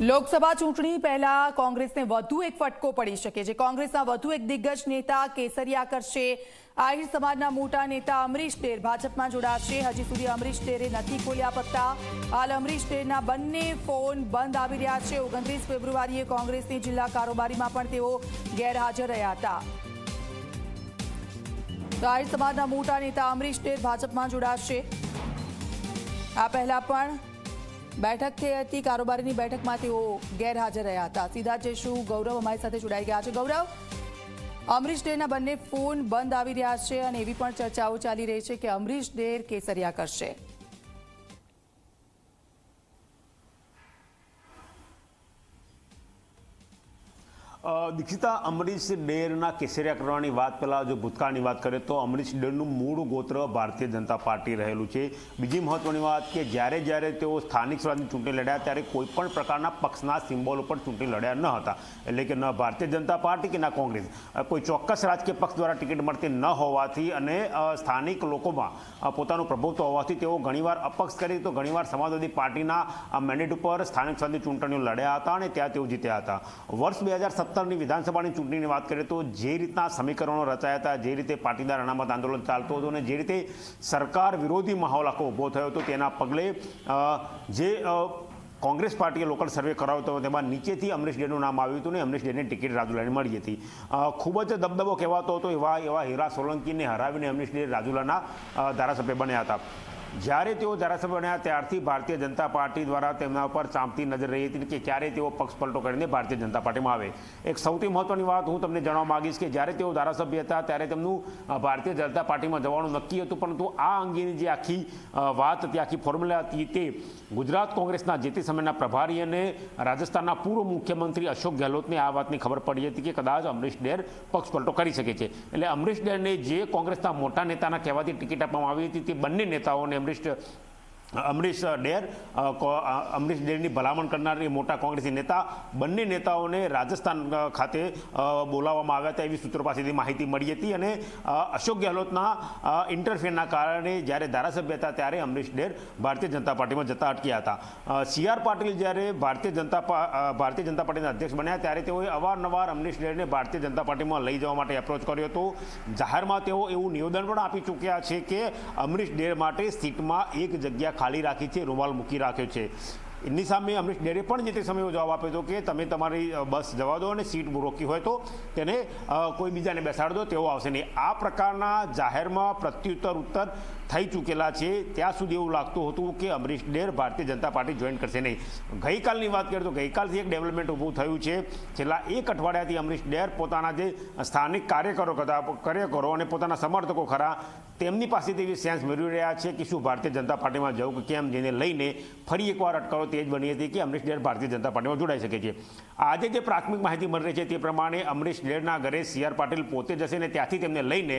લોકસભા ચૂંટણી પહેલા કોંગ્રેસને વધુ એક ફટકો પડી શકે છે. કોંગ્રેસના વધુ એક દિગ્ગજ નેતા કેસરિયા કરશે. આહિર સમાજના મોટા નેતા અમરીશ ડેર ભાજપમાં જોડાશે. હજી સુધી અમરીશ ડેરે નથી ખોલ્યા પત્તા. હાલ અમરીશ ડેરના બંને ફોન બંધ આવી રહ્યા છે. ઓગણત્રીસ ફેબ્રુઆરીએ કોંગ્રેસની જિલ્લા કારોબારીમાં પણ તેઓ ગેરહાજર રહ્યા હતા. તો આહિર સમાજના મોટા નેતા અમરીશ ડેર ભાજપમાં જોડાશે. આ પહેલા પણ બેઠક થઈ હતી. કારોબારીની બેઠકમાં તેઓ ગેરહાજર રહ્યા હતા. સીધા જઈશું ગૌરવ અમારી સાથે જોડાઈ ગયા છે. ગૌરવ, અમરીશ ડેરના બંને ફોન બંધ આવી રહ્યા છે અને એવી પણ ચર્ચાઓ ચાલી રહી છે કે અમરીશ ડેર કેસરિયા કરશે. દીક્ષિતા, અમરીશ ડેરના કેસરિયા કરવાની વાત પહેલાં જો ભૂતકાળની વાત કરીએ તો અમરીશ ડેરનું મૂળ ગોત્ર ભારતીય જનતા પાર્ટી રહેલું છે. બીજી મહત્વની વાત કે જ્યારે જ્યારે તેઓ સ્થાનિક સ્વરાજની ચૂંટણી લડ્યા ત્યારે કોઈ પણ પ્રકારના પક્ષના સિમ્બોલ ઉપર ચૂંટણી લડ્યા ન હતા. એટલે કે ન ભારતીય જનતા પાર્ટી કે ના કોંગ્રેસ. કોઈ ચોક્કસ રાજકીય પક્ષ દ્વારા ટિકિટ મળતી ન હોવાથી અને સ્થાનિક લોકોમાં પોતાનું પ્રભુત્વ હોવાથી તેઓ ઘણીવાર અપક્ષ કરી તો ઘણીવાર સમાજવાદી પાર્ટીના મેન્ડેટ ઉપર સ્થાનિક સ્વરાજની ચૂંટણીઓ લડ્યા હતા અને ત્યાં તેઓ જીત્યા હતા. વર્ષ બે હજાર સત્તરની વિધાનસભાની ચૂંટણીની વાત કરીએ તો જે રીતના સમીકરણો રચાયા હતા, જે રીતે પાટીદાર અનામત આંદોલન ચાલતું હતું અને જે રીતે સરકાર વિરોધી માહોલ આખો ઊભો થયો હતો, તેના પગલે જે કોંગ્રેસ પાર્ટીએ લોકલ સર્વે કરાવ્યો હતો, તેમાં નીચેથી અમરીશ ડેનું નામ આવ્યું હતું ને અમરીશ ડેને ટિકિટ રાજુલાને મળી હતી. ખૂબ જ દબદબો કહેવાતો હતો એવા એવા હીરા સોલંકીને હરાવીને અમરીશ ડે રાજુલાના ધારાસભ્ય બન્યા હતા. જ્યારે તેઓ ધારાસભ્ય બન્યા ત્યારથી ભારતીય જનતા પાર્ટી દ્વારા તેમના ઉપર ચાંપતી નજર રહી હતી કે ક્યારે તેઓ પક્ષ પલટો કરીને ભારતીય જનતા પાર્ટીમાં આવે. એક સૌથી મહત્વની વાત હું તમને જણાવવા માંગીશ કે જ્યારે તેઓ ધારાસભ્ય હતા ત્યારે તેમનું ભારતીય જનતા પાર્ટીમાં જવાનું નક્કી હતું, પરંતુ આ અંગેની જે આખી વાત હતી, આખી ફોર્મ્યુલા હતી તે ગુજરાત કોંગ્રેસના જે તે સમયના પ્રભારી અને રાજસ્થાનના પૂર્વ મુખ્યમંત્રી અશોક ગેહલોતને આ વાતની ખબર પડી હતી કે કદાચ અમરીશ ડેર પક્ષ પલટો કરી શકે છે. એટલે અમરીશ ડેરને જે કોંગ્રેસના મોટા નેતાના કહેવાથી ટિકિટ આપવામાં આવી હતી તે બંને નેતાઓને અમરીશ અમરીશ ડેર અમરીશ ડેરની ભલામણ કરનાર મોટા કોંગ્રેસી નેતા, બંને નેતાઓને રાજસ્થાન ખાતે બોલાવવામાં આવ્યા હતા એવી સૂત્રો પાસેથી માહિતી મળી હતી અને અશોક ગેહલોતના ઇન્ટરફેરના કારણે જ્યારે ધારાસભ્ય હતા ત્યારે અમરીશ ડેર ભારતીય જનતા પાર્ટીમાં જતા અટક્યા હતા. સીઆર પાટીલ જ્યારે ભારતીય જનતા ભારતીય જનતા પાર્ટીના અધ્યક્ષ બન્યા ત્યારે તેઓએ અવારનવાર અમરીશ ડેરને ભારતીય જનતા પાર્ટીમાં લઈ જવા માટે એપ્રોચ કર્યો હતો. જાહેરમાં તેઓ એવું નિવેદન પણ આપી ચૂક્યા છે કે અમરીશ ડેર માટે સીટમાં એક જગ્યા ખાલી રાખી છે રૂમાલ મૂકી રાખ્યો છે. એની સામે અમરીશ ડેરે પણ જે તે સમયે જવાબ આપ્યો હતો કે તમે તમારી બસ જવા દો અને સીટ રોકી હોય તો તેને કોઈ બીજાને બેસાડ દો તેવો આવશે નહીં. આ પ્રકારના જાહેરમાં પ્રત્યુત્તર ઉત્તર થઈ ચૂકેલા છે. ત્યાં સુધી એવું લાગતું હતું કે અમરીશ ડેર ભારતીય જનતા પાર્ટી જોઈન કરશે નહીં. ગઈકાલની વાત કરીએ તો ગઈકાલથી એક ડેવલપમેન્ટ ઊભું થયું છે. છેલ્લા એક અઠવાડિયાથી અમરીશ ડેર પોતાના જે સ્થાનિક કાર્યકરો હતા કાર્યકરો અને પોતાના સમર્થકો ખરા, તેમની પાસેથી એવી સેન્સ મેળવી રહ્યા છે કે શું ભારતીય જનતા પાર્ટીમાં જવું કે કેમ જેને લઈને ફરી એકવાર અટકાવો તેજ બની હતી કે અમરીશ ડેર ભારતીય જનતા પાર્ટીમાં જોડાઈ શકે છે. આજે જે પ્રાથમિક માહિતી મળી રહી છે તે પ્રમાણે અમરીશ ડેરના ઘરે સી આર પાટીલ પોતે જશે અને ત્યાંથી તેમને લઈને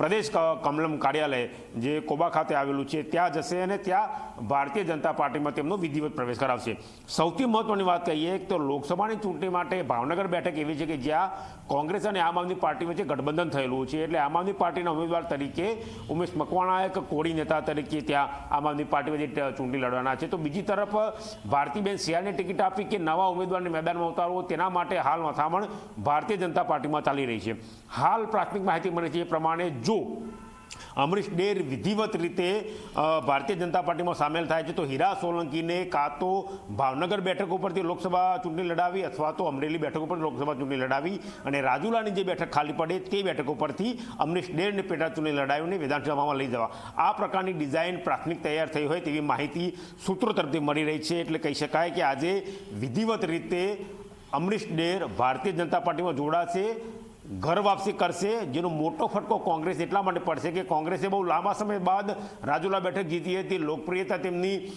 પ્રદેશ કમલમ કાર્યાલય જે કોબા ખાતે આવેલું છે ત્યાં જશે અને ત્યાં ભારતીય જનતા પાર્ટીમાં તેમનો વિધિવત પ્રવેશ કરાવશે. સૌથી મહત્વની વાત કહીએ તો લોકસભાની ચૂંટણી માટે ભાવનગર બેઠક એવી છે કે જ્યાં કોંગ્રેસ અને આમ આદમી પાર્ટી વચ્ચે ગઠબંધન થયેલું છે એટલે આમ આદમી પાર્ટીના ઉમેદવાર તરીકે ઉમેશ મકવાણા એક કોળી નેતા તરીકે ત્યાં આમ આદમી પાર્ટી વચ્ચે ચૂંટણી લડવાના છે. તો બીજી તરફ, ભારતીબેન સિયાને ટિકિટ આપી કે નવા ઉમેદવારને મેદાનમાં ઉતારવો, તેના માટે હાલ મથામણ ભારતીય જનતા પાર્ટીમાં ચાલી રહી છે. હાલ પ્રાથમિક માહિતી મળે છે એ પ્રમાણે જો અમરીશ ડેર વિધિવત રીતે ભારતીય જનતા પાર્ટીમાં સામેલ થાય છે. તો હીરા સોલંકીને કાં તો ભાવનગર બેઠક ઉપરથી લોકસભા ચૂંટણી લડાવી અથવા તો અમરેલી બેઠક ઉપર લોકસભા ચૂંટણી લડાવી અને રાજુલાની જે બેઠક ખાલી પડે તે બેઠક ઉપરથી અમરીશ ડેરને પેટા ચૂંટણી લડાવીને વિધાનસભામાં લઈ જવા. આ પ્રકારની ડિઝાઇન પ્રાથમિક તૈયાર થઈ હોય તેવી માહિતી સૂત્રો તરફથી મળી રહી છે. એટલે કહી શકાય કે આજે વિધિવત રીતે અમરીશ ડેર ભારતીય જનતા પાર્ટીમાં જોડાશે. ઘર વાપસી કરશે, જેનો મોટો ફટકો કોંગ્રેસ એટલા માટે પડશે કે કોંગ્રેસે બહુ લાંબા સમય બાદ રાજુલા બેઠક જીતી હતી, લોકપ્રિયતા તેમની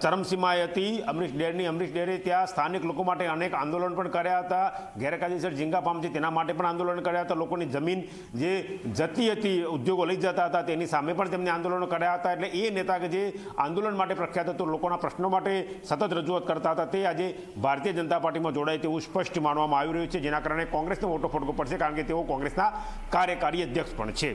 ચરમસીમાએ હતી. અમરીશ ડેરની, અમરીશ ડેરે ત્યાં સ્થાનિક લોકો માટે અનેક આંદોલન પણ કર્યા હતા. ગેરકાયદેસર ઝીંગા પામ છે તેના માટે પણ આંદોલન કર્યા હતા. લોકોની જમીન જે જતી હતી, ઉદ્યોગો લઈ જતા હતા, તેની સામે પણ તેમને આંદોલનો કર્યા હતા. એટલે એ નેતા કે જે આંદોલન માટે પ્રખ્યાત હતો, લોકોના પ્રશ્નો માટે સતત રજૂઆત કરતા હતા. તે આજે ભારતીય જનતા પાર્ટીમાં જોડાય તેવું સ્પષ્ટ માનવામાં આવી રહ્યું છે, જેના કારણે કોંગ્રેસનો મોટો ફટકો પડશે કારણ કે તેઓ કોંગ્રેસના કાર્યકારી અધ્યક્ષ પણ છે.